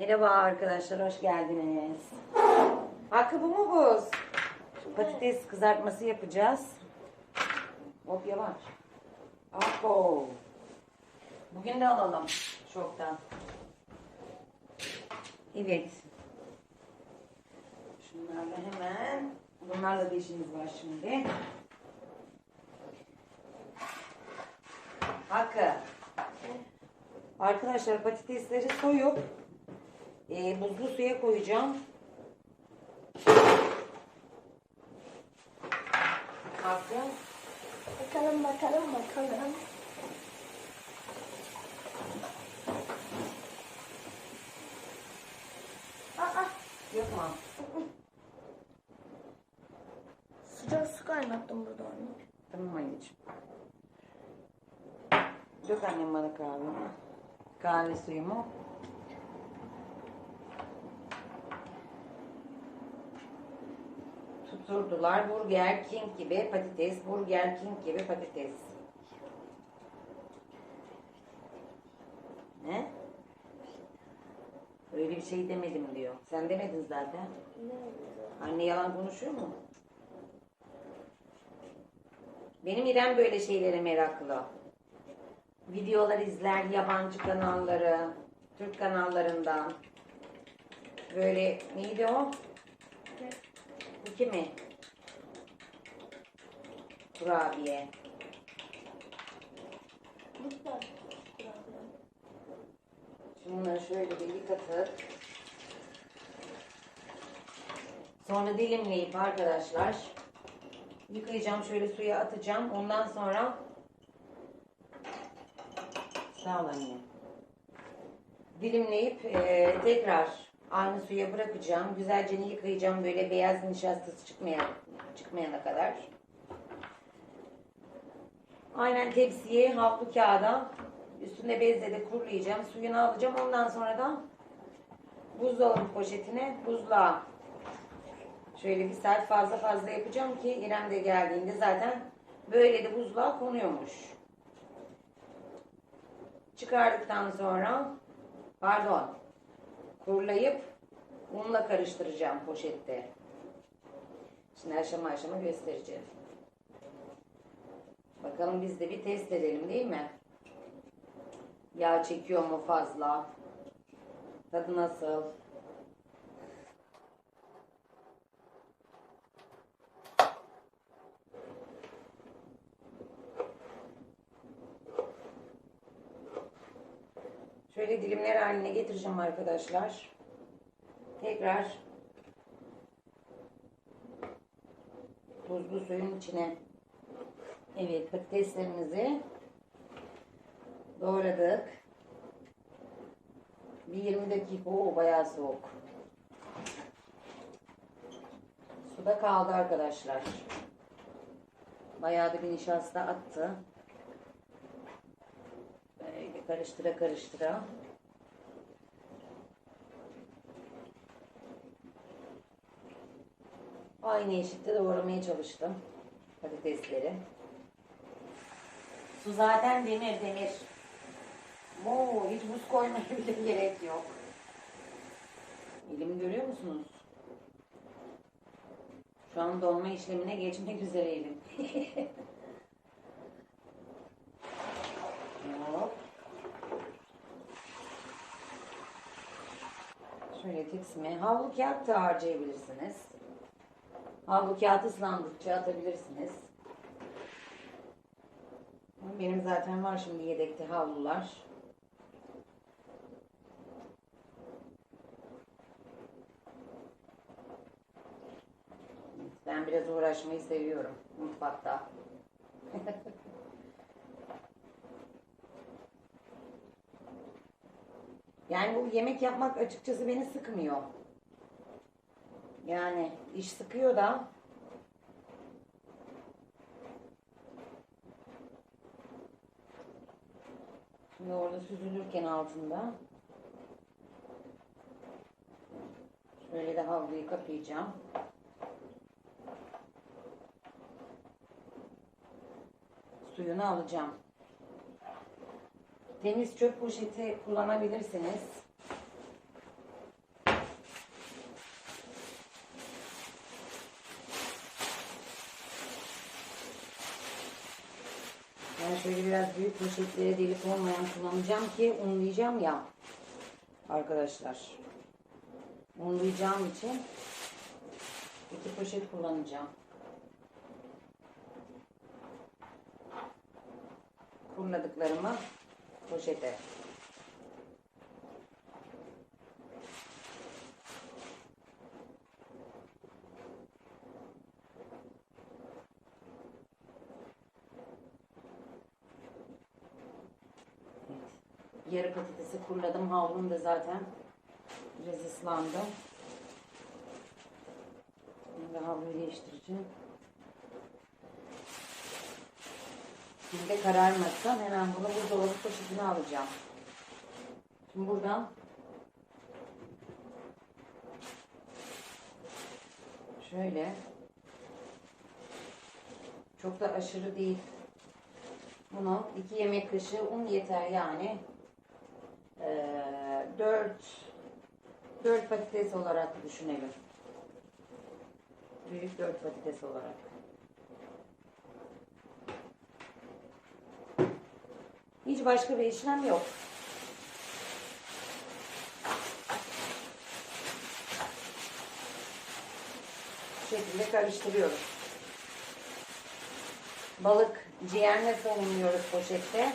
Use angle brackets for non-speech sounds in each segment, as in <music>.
Merhaba arkadaşlar, hoş geldiniz. Hakkı bu mu buz? Patates kızartması yapacağız. Hop yavaş. Apo. Bugün de alalım şoktan. Evet. Şunlarla hemen. Bunlarla da işimiz var şimdi. Hakkı. Arkadaşlar patatesleri soyup e, buzlu suya koyacağım. Hakkı. Bakalım bakalım bakalım. Aa, mu? sıcak su kaynattım burada anne. Tamam anneciğim. Dök annem bana kahvemi. Kahve suyumu. Tuturdular. Burger King gibi patates. Burger King gibi patates. Ne? Öyle bir şey demedim diyor. Sen demedin zaten. Anne yalan konuşuyor mu? Benim İrem böyle şeylere meraklı. Videolar izler, yabancı kanalları, Türk kanallarından. Böyle neydi o? Ne? Bu kimi? Kurabiye. Lütfen. Şunları şöyle bir yıkatıp sonra dilimleyip arkadaşlar yıkayacağım şöyle suya atacağım ondan sonra sağ ol anne dilimleyip e, tekrar aynı suya bırakacağım güzelce yıkayacağım böyle beyaz nişastası çıkmayan, çıkmayana kadar aynen tepsiye havlu kağıda Üstüne bezle de kurulayacağım. Suyunu alacağım. Ondan sonra da buzdolabı poşetine buzluğa şöyle bir saat fazla fazla yapacağım ki İrem de geldiğinde zaten böyle de buzluğa konuyormuş. Çıkardıktan sonra pardon kurulayıp unla karıştıracağım poşette. Şimdi aşama aşama göstereceğim. Bakalım biz de bir test edelim değil mi? Yağ çekiyor mu fazla? Tadı nasıl? Şöyle dilimler haline getireceğim arkadaşlar. Tekrar tuzlu suyun içine evet patateslerimizi Doğradık. Bir 20 dakika. o bayağı soğuk. Suda kaldı arkadaşlar. Bayağı da bir nişasta attı. Karıştıra karıştıra. Aynı eşitte doğramaya çalıştım patatesleri. Su zaten demir demir. Oo, hiç buz koymaya <laughs> bile gerek yok. Elimi görüyor musunuz? Şu an dolma işlemine geçmek üzereydim. <laughs> Hop. Şöyle tepsime havlu kağıt da harcayabilirsiniz. Havlu kağıt ıslandıkça atabilirsiniz. Benim zaten var şimdi yedekte havlular. Ben biraz uğraşmayı seviyorum mutfakta. <laughs> yani bu yemek yapmak açıkçası beni sıkmıyor. Yani iş sıkıyor da Şimdi orada süzülürken altında şöyle de havluyu kapayacağım. Suyunu alacağım. Temiz çöp poşeti kullanabilirsiniz. Ben şöyle biraz büyük poşetlere delik olmayan kullanacağım ki unlayacağım ya arkadaşlar. Unlayacağım için iki poşet kullanacağım. Unladıklarımı poşete. Yarı patatesi kurladım. Havlum da zaten biraz ıslandı. Şimdi havluyu değiştireceğim. Şimdi de kararmazsam hemen bunu buzdolabı poşetine alacağım. Şimdi buradan şöyle çok da aşırı değil. Bunu iki yemek kaşığı un yeter yani. Ee, dört dört patates olarak düşünelim. Büyük dört patates olarak. Hiç başka bir işlem yok. Bu şekilde karıştırıyoruz. Balık ciğerle savunmuyoruz poşette.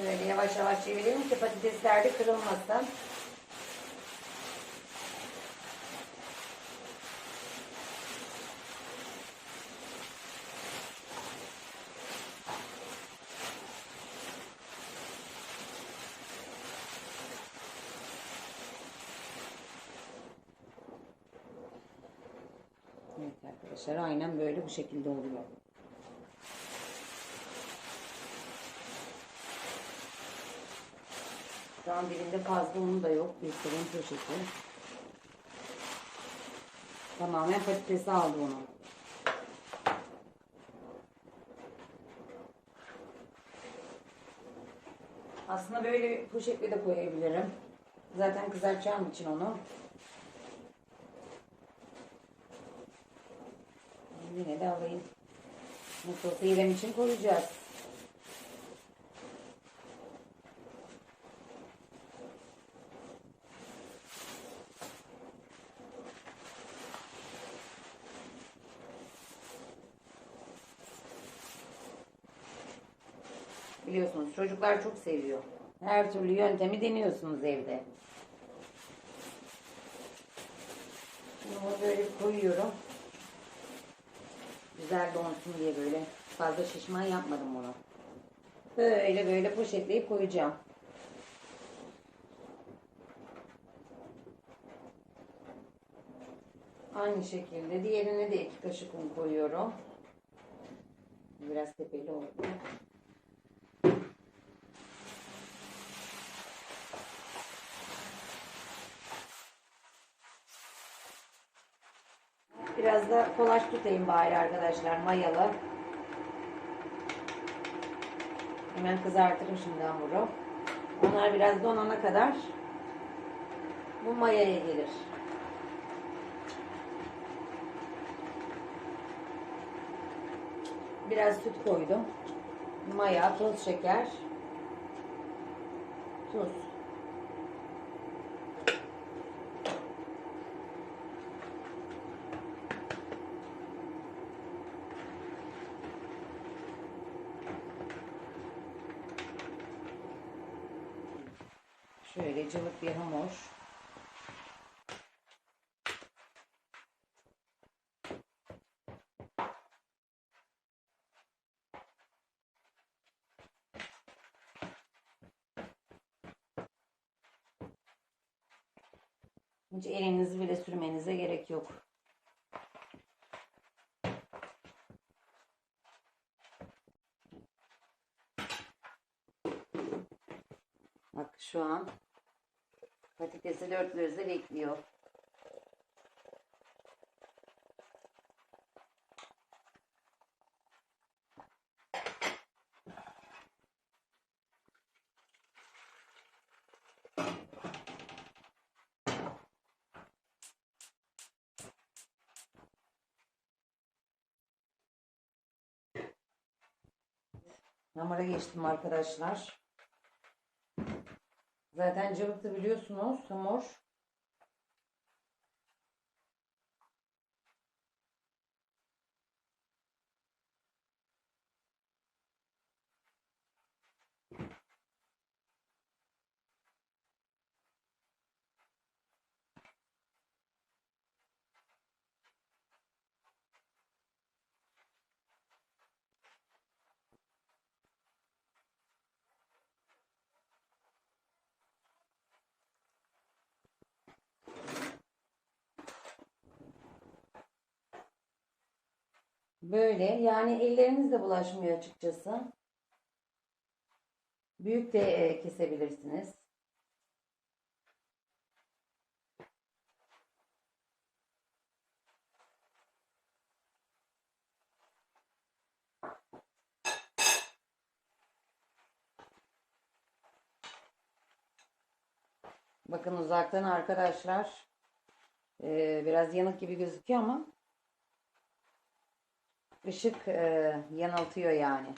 Böyle yavaş yavaş çevirelim ki patatesler de kırılmasın. Evet arkadaşlar aynen böyle bu şekilde oluyor. Şu an birinde fazla unu da yok. Bir sorun poşeti. Tamamen patatesi aldı onu. Aslında böyle poşetle de koyabilirim. Zaten kızartacağım için onu. Yine de alayım. Nasıl İrem için koyacağız. Biliyorsunuz çocuklar çok seviyor. Her türlü yöntemi deniyorsunuz evde. Bunu böyle koyuyorum. Güzel donsun diye böyle fazla şişman yapmadım bunu. Böyle böyle poşetleyip koyacağım. Aynı şekilde diğerine de iki kaşık un koyuyorum. Biraz tepeli oldu. Biraz da kolaç tutayım bari arkadaşlar mayalı. Hemen kızartırım şimdi hamuru. Onlar biraz donana kadar bu mayaya gelir. Biraz süt koydum. Maya, toz şeker, Şöyle cıvık bir hamur. Hiç elinizi bile sürmenize gerek yok. Bak şu an Patatesi 4 gözle bekliyor. Namara geçtim arkadaşlar. Zaten cıvıktı biliyorsunuz hamur. Böyle yani elleriniz de bulaşmıyor açıkçası. Büyük de e, kesebilirsiniz. Bakın uzaktan arkadaşlar e, biraz yanık gibi gözüküyor ama ışık e, yanıltıyor yani.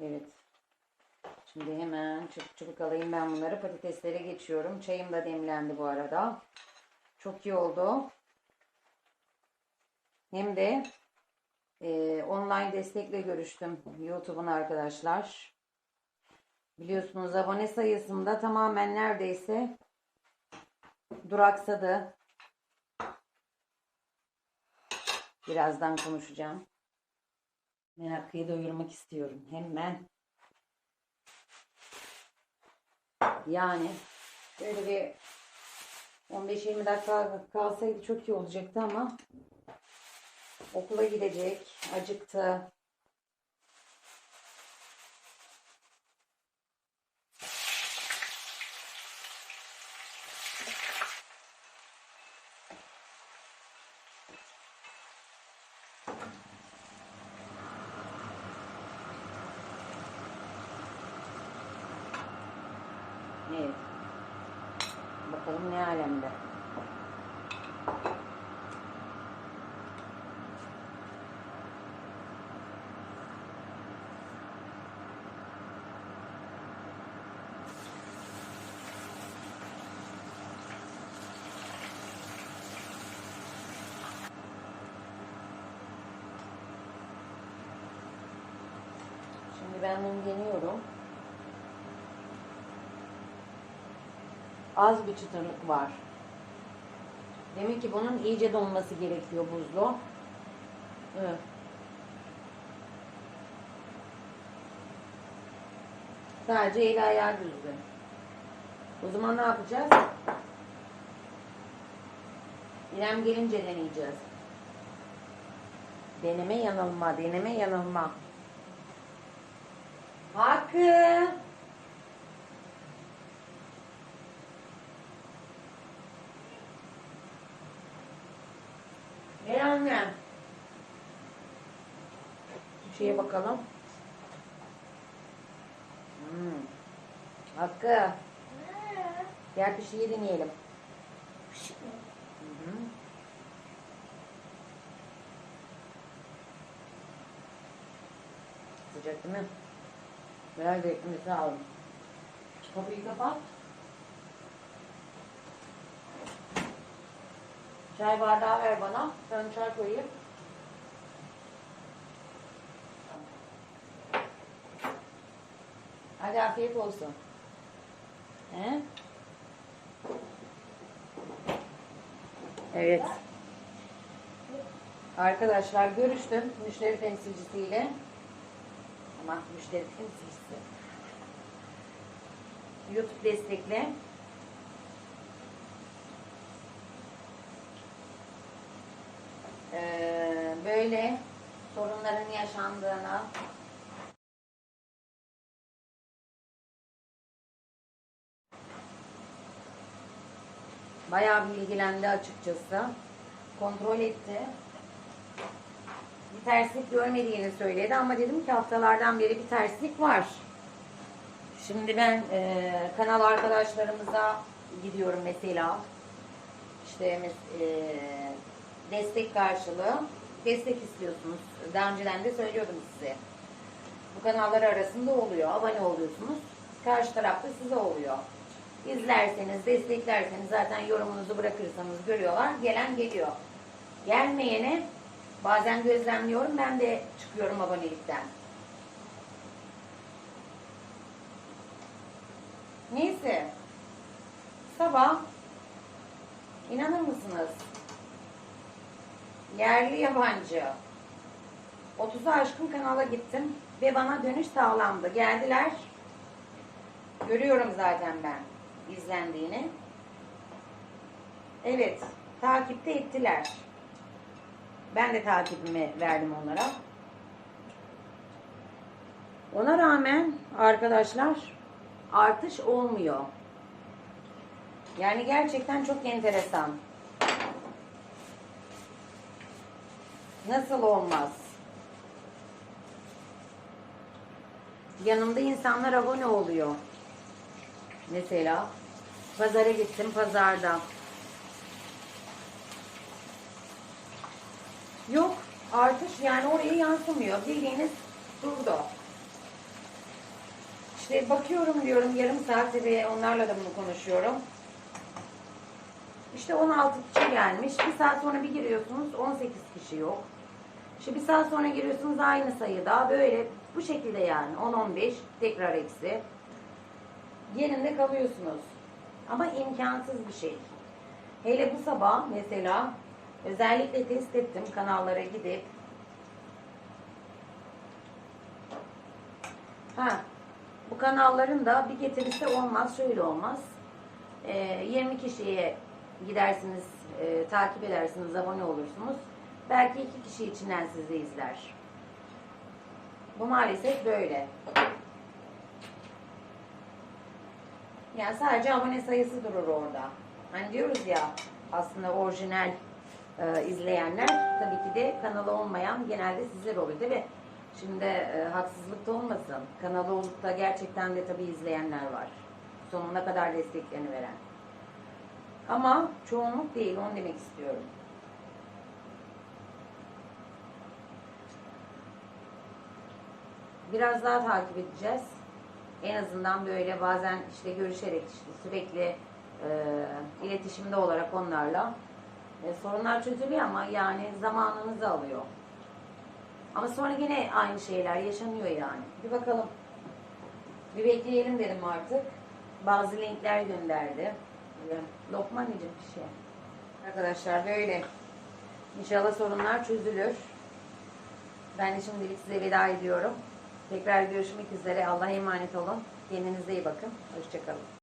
Evet. Şimdi hemen çabuk çabuk alayım ben bunları. Patateslere geçiyorum. Çayım da demlendi bu arada. Çok iyi oldu. Hem de e, online destekle görüştüm YouTube'un arkadaşlar. Biliyorsunuz abone sayısında tamamen neredeyse duraksadı. Birazdan konuşacağım. Ben Hakkı'yı doyurmak istiyorum. Hemen. Yani böyle bir 15-20 dakika kalsaydı çok iyi olacaktı ama okula gidecek. Acıktı. Evet. Bakalım ne alemde. Şimdi ben bunu deniyorum. Az bir çıtırlık var. Demek ki bunun iyice donması gerekiyor buzlu. Evet. Sadece el ayağı düzgün. O zaman ne yapacağız? İrem gelince deneyeceğiz. Deneme yanılma, deneme yanılma. Hakkı. Ver annem. Şeye bakalım. Hmm. Hakkı. Gel bir şey deneyelim. Hı hı. Sıcak değil mi? Biraz beklemesi lazım. Kapıyı kapat. Çay bardağı ver bana. Ben çay koyayım. Hadi afiyet olsun. He? Evet. Arkadaşlar görüştüm müşteri temsilcisiyle. Ama müşteri temsilcisi. YouTube destekle. Ee, böyle sorunların yaşandığını bayağı bir ilgilendi açıkçası. Kontrol etti. Bir terslik görmediğini söyledi ama dedim ki haftalardan beri bir terslik var. Şimdi ben e, kanal arkadaşlarımıza gidiyorum mesela. İşte e, destek karşılığı destek istiyorsunuz. Daha önceden de söylüyordum size. Bu kanallar arasında oluyor. Abone oluyorsunuz. Karşı tarafta size oluyor. İzlerseniz, desteklerseniz zaten yorumunuzu bırakırsanız görüyorlar. Gelen geliyor. Gelmeyene bazen gözlemliyorum. Ben de çıkıyorum abonelikten. Neyse. Sabah inanır mısınız? Yerli yabancı 30'u aşkın kanala gittim ve bana dönüş sağlandı. Geldiler. Görüyorum zaten ben izlendiğini. Evet, takipte ettiler. Ben de takibimi verdim onlara. Ona rağmen arkadaşlar artış olmuyor. Yani gerçekten çok enteresan. Nasıl olmaz? Yanımda insanlar abone oluyor. Mesela pazara gittim pazarda. Yok artış yani oraya yansımıyor. Bildiğiniz durdu. İşte bakıyorum diyorum yarım saat ve onlarla da bunu konuşuyorum. İşte 16 kişi gelmiş. Bir saat sonra bir giriyorsunuz 18 kişi yok. İşte bir saat sonra giriyorsunuz aynı sayıda. Böyle bu şekilde yani 10-15 tekrar eksi. Yerinde kalıyorsunuz. Ama imkansız bir şey. Hele bu sabah mesela özellikle test ettim kanallara gidip ha bu kanalların da bir getirisi olmaz şöyle olmaz Ee, 20 kişiye gidersiniz e, takip edersiniz abone olursunuz belki iki kişi içinden sizi izler bu maalesef böyle yani sadece abone sayısı durur orada hani diyoruz ya aslında orijinal e, izleyenler tabii ki de kanalı olmayan genelde sizler oluyor değil mi? Şimdi e, haksızlık da olmasın. Kanalı olup da gerçekten de tabii izleyenler var. Sonuna kadar desteklerini veren. Ama çoğunluk değil onu demek istiyorum. Biraz daha takip edeceğiz. En azından böyle bazen işte görüşerek işte sürekli e, iletişimde olarak onlarla e, sorunlar çözülüyor ama yani zamanınızı alıyor. Ama sonra yine aynı şeyler yaşanıyor yani. Bir bakalım. Bir bekleyelim dedim artık. Bazı linkler gönderdi. Böyle Lokman diyecek bir şey. Arkadaşlar böyle. İnşallah sorunlar çözülür. Ben de şimdilik size veda ediyorum. Tekrar görüşmek üzere. Allah'a emanet olun. Kendinize iyi bakın. Hoşçakalın.